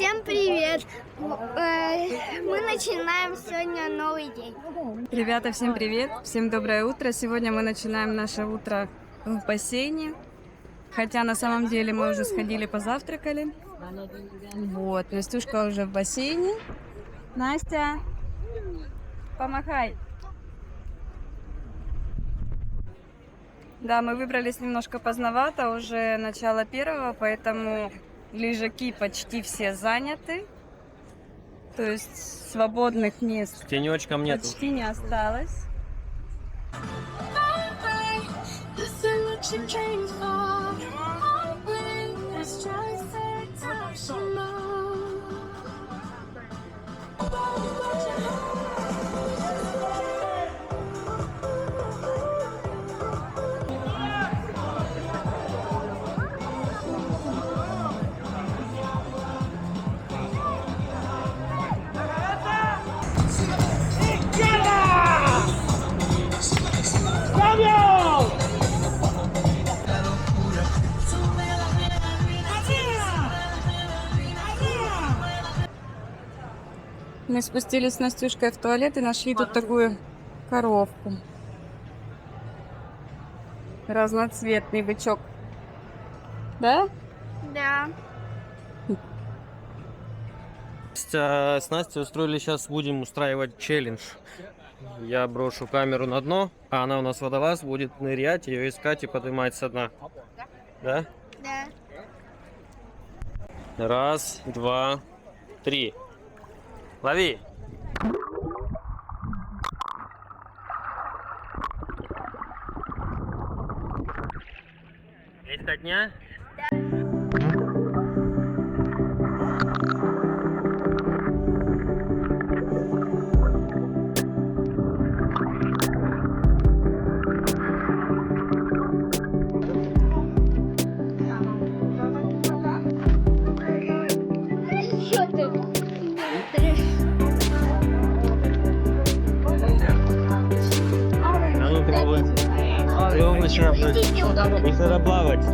Всем привет! Э, Мы начинаем сегодня новый день. Ребята, всем привет! Всем доброе утро! Сегодня мы начинаем наше утро в бассейне. Хотя на самом деле мы уже сходили позавтракали. Вот, Настюшка уже в бассейне. Настя, помахай. Да, мы выбрались немножко поздновато, уже начало первого, поэтому лежаки почти все заняты. То есть свободных мест Тенечком нету. почти не осталось. Мы спустились с Настюшкой в туалет и нашли тут такую коровку. Разноцветный бычок. Да? Да. С, э, с Настей устроили сейчас будем устраивать челлендж. Я брошу камеру на дно, а она у нас водолаз будет нырять, ее искать и поднимать со дна. Да? Да. Раз, два, три. Levi, Пробуй начинаем. Их надо плавать.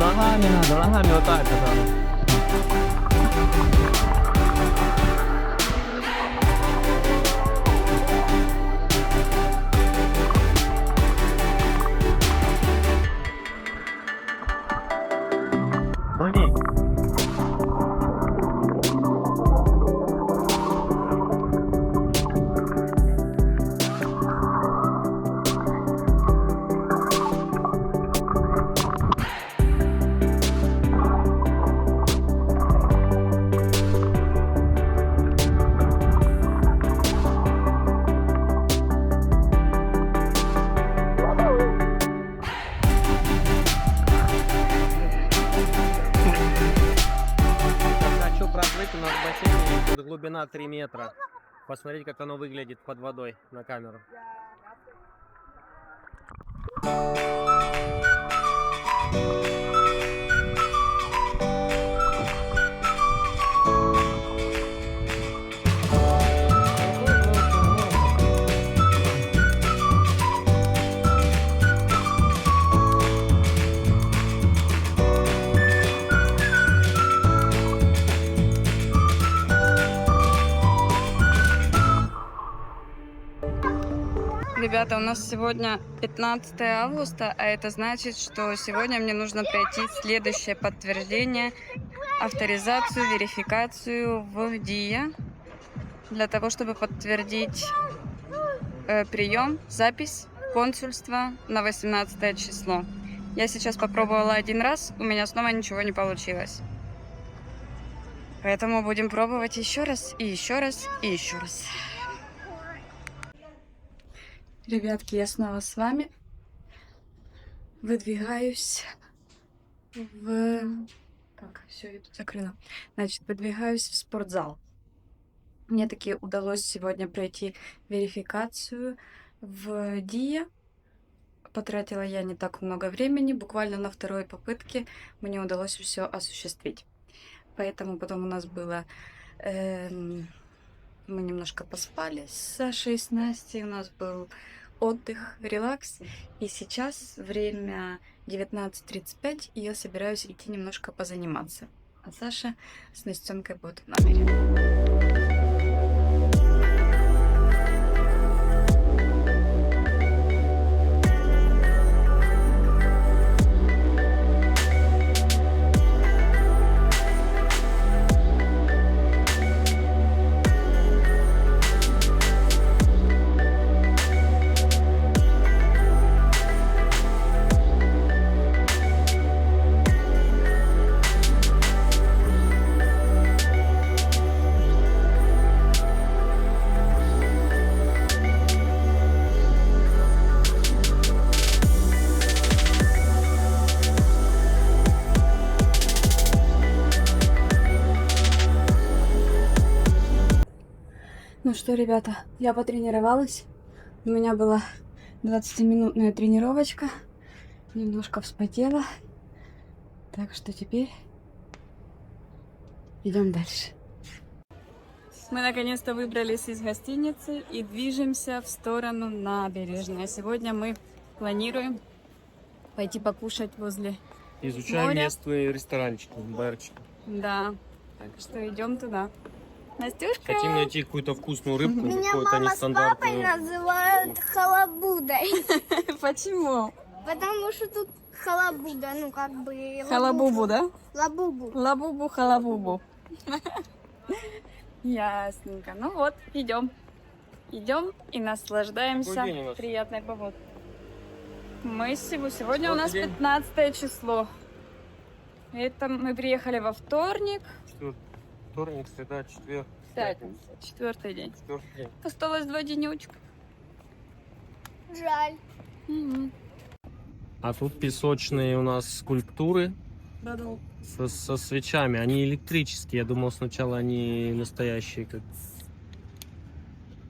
Ногами надо, ногами вот так вот. Нас в бассейне, тут глубина 3 метра. Посмотреть, как оно выглядит под водой на камеру. Ребята, у нас сегодня 15 августа, а это значит, что сегодня мне нужно пройти следующее подтверждение, авторизацию, верификацию в ДИА, для того, чтобы подтвердить э, прием, запись консульства на 18 число. Я сейчас попробовала один раз, у меня снова ничего не получилось. Поэтому будем пробовать еще раз, и еще раз, и еще раз. Ребятки, я снова с вами. Выдвигаюсь в... Так, все, я тут закрыла. Значит, выдвигаюсь в спортзал. Мне таки удалось сегодня пройти верификацию в ДИА. потратила я не так много времени, буквально на второй попытке мне удалось все осуществить. Поэтому потом у нас было... эм, мы немножко поспали с Сашей и с Настей, у нас был отдых, релакс. И сейчас время 19.35, и я собираюсь идти немножко позаниматься. А Саша с Настенкой будут в номере. Что, ребята, я потренировалась. У меня была 20-минутная тренировочка. Немножко вспотела. Так что теперь идем дальше. Мы наконец-то выбрались из гостиницы и движемся в сторону набережной. Сегодня мы планируем пойти покушать возле... Изучаем Море. местные ресторанчики, барчики. Да, так что идем туда. Настюшка! Хотим найти какую-то вкусную рыбку, Меня какую-то мама с папой нестандартную. называют халабудой. Почему? Потому что тут халабуда, ну как бы... Халабубу, да? Лабубу. Лабубу, халабубу. Ясненько. Ну вот, идем. Идем и наслаждаемся Какой день у нас? приятной погодой. Мы сего- сегодня у нас день. 15 число. Это мы приехали во вторник, Вторник, среда, четверг, пятница, четвертый день. четвертый день. Осталось два денечка. Жаль. Мгм. А тут песочные у нас скульптуры со, со свечами. Они электрические. Я думал сначала они настоящие. Как...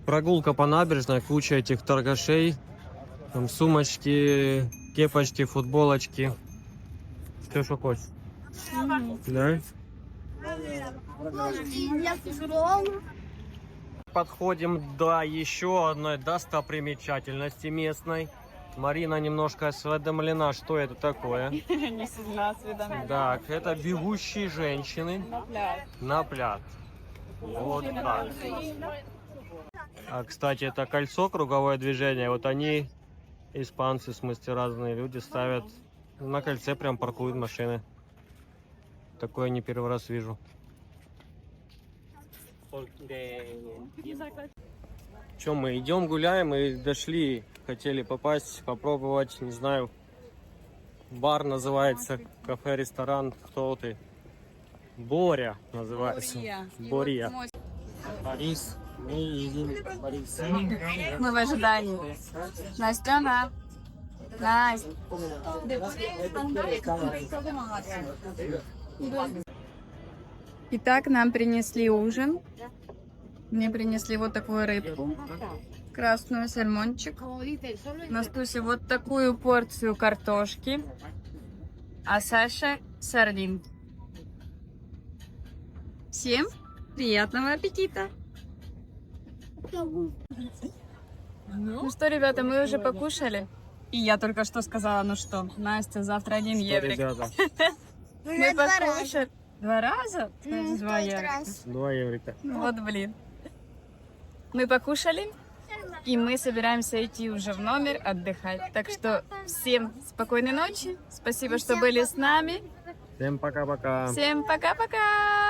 Прогулка по набережной, куча этих торгашей. Там сумочки, кепочки, футболочки. Все, что хочешь. Да? Подходим до еще одной достопримечательности местной. Марина немножко осведомлена, что это такое. Не сильно осведомлена. Так, это бегущие женщины на пляж. Вот так. А, кстати, это кольцо, круговое движение. Вот они, испанцы, в смысле разные люди, ставят на кольце, прям паркуют машины. Такое не первый раз вижу. Чем мы идем, гуляем и дошли, хотели попасть, попробовать, не знаю, бар называется, кафе, ресторан, кто ты? Боря называется. Боря. Борис. Мы едем Борис. Мы в ожидании. Настена. Настя. Итак, нам принесли ужин. Мне принесли вот такую рыбку. Красную сальмончик. Настусе вот такую порцию картошки. А Саша сардинки. Всем приятного аппетита! Ну что, ребята, мы уже покушали. И я только что сказала, ну что, Настя, завтра один еврик. ребята? Мы два раза. покушали. Два раза? Значит, два тот еврика. раз. Два еврика. Ну Вот блин. Мы покушали, и мы собираемся идти уже в номер отдыхать. Так что всем спокойной ночи. Спасибо, что были с нами. Всем пока-пока. Всем пока-пока.